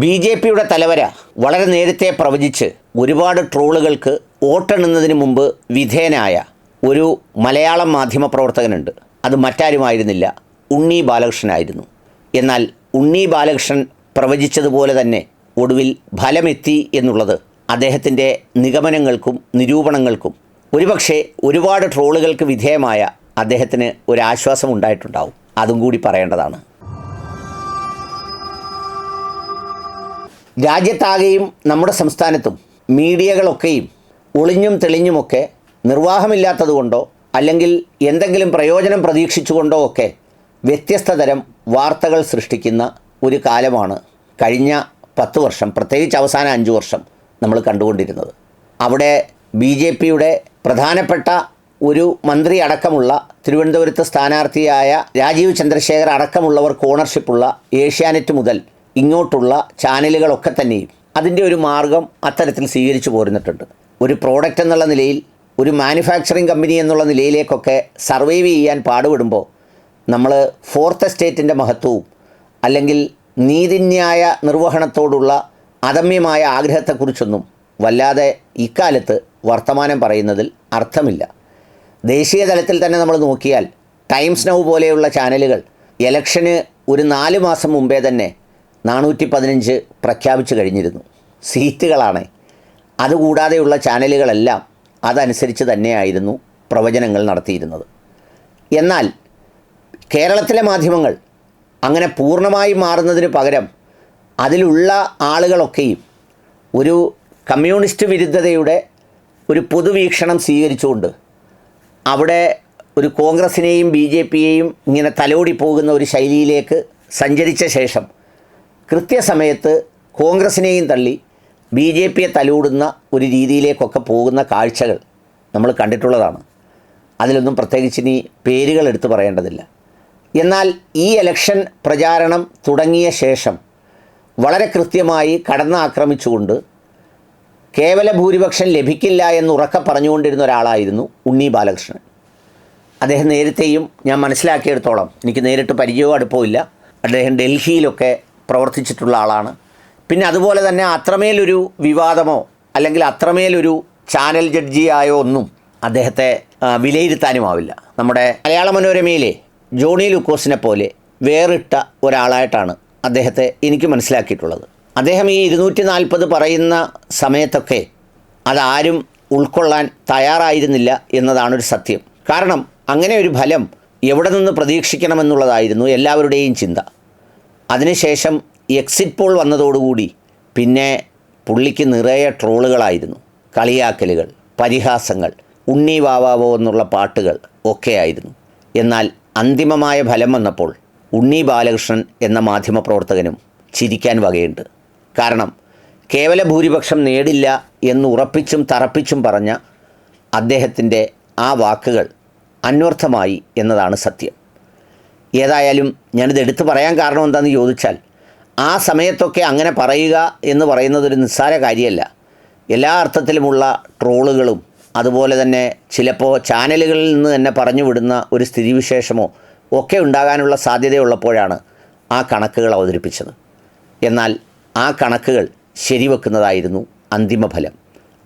B J പിയുടെ തലവര വളരെ നേരത്തെ പ്രവചിച്ച് ഒരുപാട് ട്രോളുകൾക്ക് വോട്ടെണ്ണുന്നതിന് മുമ്പ് വിധേയനായ ഒരു മലയാളം മാധ്യമ പ്രവർത്തകനുണ്ട്. അത് മറ്റാരുമായിരുന്നില്ല. ഉണ്ണി ബാലകൃഷ്ണനായിരുന്നു. എന്നാൽ ഉണ്ണി ബാലകൃഷ്ണൻ പ്രവചിച്ചതുപോലെ തന്നെ ഒടുവിൽ ഫലമെത്തി എന്നുള്ളത് അദ്ദേഹത്തിന്റെ നിഗമനങ്ങൾക്കും നിരൂപണങ്ങൾക്കും. ഒരുപക്ഷെ ഒരുപാട് ട്രോളുകൾക്ക് വിധേയമായ അദ്ദേഹത്തിന് ഒരാശ്വാസം ഉണ്ടായിട്ടുണ്ടാവും. അതും കൂടി പറയേണ്ടതാണ്. രാജ്യത്താകെയും നമ്മുടെ സംസ്ഥാനത്തും മീഡിയകളൊക്കെയും ഒളിഞ്ഞും തെളിഞ്ഞുമൊക്കെ നിർവാഹമില്ലാത്തതുകൊണ്ടോ അല്ലെങ്കിൽ എന്തെങ്കിലും പ്രയോജനം പ്രതീക്ഷിച്ചുകൊണ്ടോ ഒക്കെ വ്യത്യസ്ത തരം വാർത്തകൾ സൃഷ്ടിക്കുന്ന ഒരു കാലമാണ് കഴിഞ്ഞ പത്ത് വർഷം പ്രത്യേകിച്ച് അവസാന അഞ്ച് വർഷം നമ്മൾ കണ്ടുകൊണ്ടിരുന്നത്. അവിടെ ബി ജെ പിയുടെ പ്രധാനപ്പെട്ട ഒരു മന്ത്രി അടക്കമുള്ള തിരുവനന്തപുരത്ത് സ്ഥാനാർത്ഥിയായ രാജീവ് ചന്ദ്രശേഖർ അടക്കമുള്ളവർക്ക് ഓണർഷിപ്പുള്ള ഏഷ്യാനെറ്റ് മുതൽ ഇങ്ങോട്ടുള്ള ചാനലുകളൊക്കെ തന്നെയും അതിന്റെ ഒരു മാർഗം അത്തരത്തിൽ സ്വീകരിച്ചു പോരുന്നിട്ടുണ്ട്. ഒരു പ്രോഡക്റ്റ് എന്നുള്ള നിലയിൽ ഒരു മാനുഫാക്ചറിങ് കമ്പനി എന്നുള്ള നിലയിലേക്കൊക്കെ സർവൈവ് ചെയ്യാൻ പാടുപെടുമ്പോൾ നമ്മൾ ഫോർത്ത് എസ്റ്റേറ്റിന്റെ മഹത്വവും അല്ലെങ്കിൽ നീതിന്യായ നിർവഹണത്തോടുള്ള അദമ്യമായ ആഗ്രഹത്തെക്കുറിച്ചൊന്നും വല്ലാതെ ഇക്കാലത്ത് വർത്തമാനം പറയുന്നതിൽ അർത്ഥമില്ല. ദേശീയ തലത്തിൽ തന്നെ നമ്മൾ നോക്കിയാൽ ടൈംസ് നൗ പോലെയുള്ള ചാനലുകൾ ഇലക്ഷന് ഒരു നാല് മാസം മുമ്പേ തന്നെ നാനൂറ്റി പതിനഞ്ച് പ്രഖ്യാപിച്ചു കഴിഞ്ഞിരുന്നു. സീറ്റുകളാണ്. അതുകൂടാതെയുള്ള ചാനലുകളെല്ലാം അതനുസരിച്ച് തന്നെയായിരുന്നു പ്രവചനങ്ങൾ നടത്തിയിരുന്നത്. എന്നാൽ കേരളത്തിലെ മാധ്യമങ്ങൾ അങ്ങനെ പൂർണമായി മാറുന്നതിന് പകരം അതിലുള്ള ആളുകളൊക്കെയും ഒരു കമ്മ്യൂണിസ്റ്റ് വിരുദ്ധതയുടെ ഒരു പൊതുവീക്ഷണം സ്വീകരിച്ചുകൊണ്ട് അവിടെ ഒരു കോൺഗ്രസിനെയും ബി ജെ പിയെയും ഇങ്ങനെ തലോടി പോകുന്ന ഒരു ശൈലിയിലേക്ക് സഞ്ചരിച്ച ശേഷം കൃത്യസമയത്ത് കോൺഗ്രസിനെയും തള്ളി ബി ജെ പിയെ തലൂടുന്ന ഒരു രീതിയിലേക്കൊക്കെ പോകുന്ന കാഴ്ചകൾ നമ്മൾ കണ്ടിട്ടുള്ളതാണ്. അതിലൊന്നും പ്രത്യേകിച്ച് ഇനി പേരുകൾ എടുത്തു പറയേണ്ടതില്ല. എന്നാൽ ഈ ഇലക്ഷൻ പ്രചാരണം തുടങ്ങിയ ശേഷം വളരെ കൃത്യമായി കടന്നാക്രമിച്ചുകൊണ്ട് കേവല ഭൂരിപക്ഷം ലഭിക്കില്ല എന്ന് ഉറക്കെ പറഞ്ഞുകൊണ്ടിരുന്ന ഒരാളായിരുന്നു ഉണ്ണി ബാലകൃഷ്ണൻ. അദ്ദേഹം നേരത്തെയും ഞാൻ മനസ്സിലാക്കിയെടുത്തോളം എനിക്ക് നേരിട്ട് പരിചയവും അടുപ്പമില്ല അദ്ദേഹം ഡൽഹിയിലൊക്കെ പ്രവർത്തിച്ചിട്ടുള്ള ആളാണ്. പിന്നെ അതുപോലെ തന്നെ അത്രമേലൊരു വിവാദമോ അല്ലെങ്കിൽ അത്രമേലൊരു ചാനൽ ജഡ്ജിയായോ ഒന്നും അദ്ദേഹത്തെ വിലയിരുത്താനും വിലയിരുത്താനുമാവില്ല. നമ്മുടെ മലയാള മനോരമയിലെ ജോണി ലുക്കോസിനെ പോലെ വേറിട്ട ഒരാളായിട്ടാണ് അദ്ദേഹത്തെ എനിക്ക് മനസ്സിലാക്കിയിട്ടുള്ളത്. അദ്ദേഹം ഈ ഇരുന്നൂറ്റി നാൽപ്പത് പറയുന്ന സമയത്തൊക്കെ അതാരും ഉൾക്കൊള്ളാൻ തയ്യാറായിരുന്നില്ല എന്നതാണൊരു സത്യം. കാരണം അങ്ങനെ ഒരു ഫലം എവിടെ നിന്ന് പ്രതീക്ഷിക്കണമെന്നുള്ളതായിരുന്നു എല്ലാവരുടെയും ചിന്ത. അതിനുശേഷം എക്സിറ്റ് പോൾ വന്നതോടുകൂടി പിന്നെ പുള്ളിക്ക് നിറയെ ട്രോളുകളായിരുന്നു. കളിയാക്കലുകൾ പരിഹാസങ്ങൾ ഉണ്ണി വാവാവോ എന്നുള്ള പാട്ടുകൾ ഒക്കെയായിരുന്നു. എന്നാൽ അന്തിമമായ ഫലം വന്നപ്പോൾ ഉണ്ണി ബാലകൃഷ്ണൻ എന്ന മാധ്യമപ്രവർത്തകനും ചിരിക്കാൻ വകയുണ്ട്. കാരണം കേവല ഭൂരിപക്ഷം നേടില്ല എന്ന് ഉറപ്പിച്ചും തറപ്പിച്ചും പറഞ്ഞ അദ്ദേഹത്തിന്റെ ആ വാക്കുകൾ അന്വർത്ഥമായി എന്നതാണ് സത്യം. ഏതായാലും ഞാനിത് എടുത്തു പറയാൻ കാരണം എന്താണെന്ന് ചോദിച്ചാൽ ആ സമയത്തൊക്കെ അങ്ങനെ പറയുക എന്ന് പറയുന്നത് ഒരു നിസ്സാര കാര്യമല്ല. എല്ലാ അർത്ഥത്തിലുമുള്ള ട്രോളുകളും അതുപോലെ തന്നെ ചിലപ്പോൾ ചാനലുകളിൽ നിന്ന് തന്നെ പറഞ്ഞു വിടുന്ന ഒരു സ്ഥിതിവിശേഷമോ ഒക്കെ ഉണ്ടാകാനുള്ള സാധ്യതയുള്ളപ്പോഴാണ് ആ കണക്കുകൾ അവതരിപ്പിച്ചത്. എന്നാൽ ആ കണക്കുകൾ ശരിവെക്കുന്നതായിരുന്നു അന്തിമഫലം.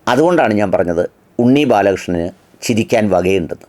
അതുകൊണ്ടാണ് ഞാൻ പറഞ്ഞത് ഉണ്ണി ബാലകൃഷ്ണന് ചിരിക്കാൻ വകയുണ്ടെന്ന്.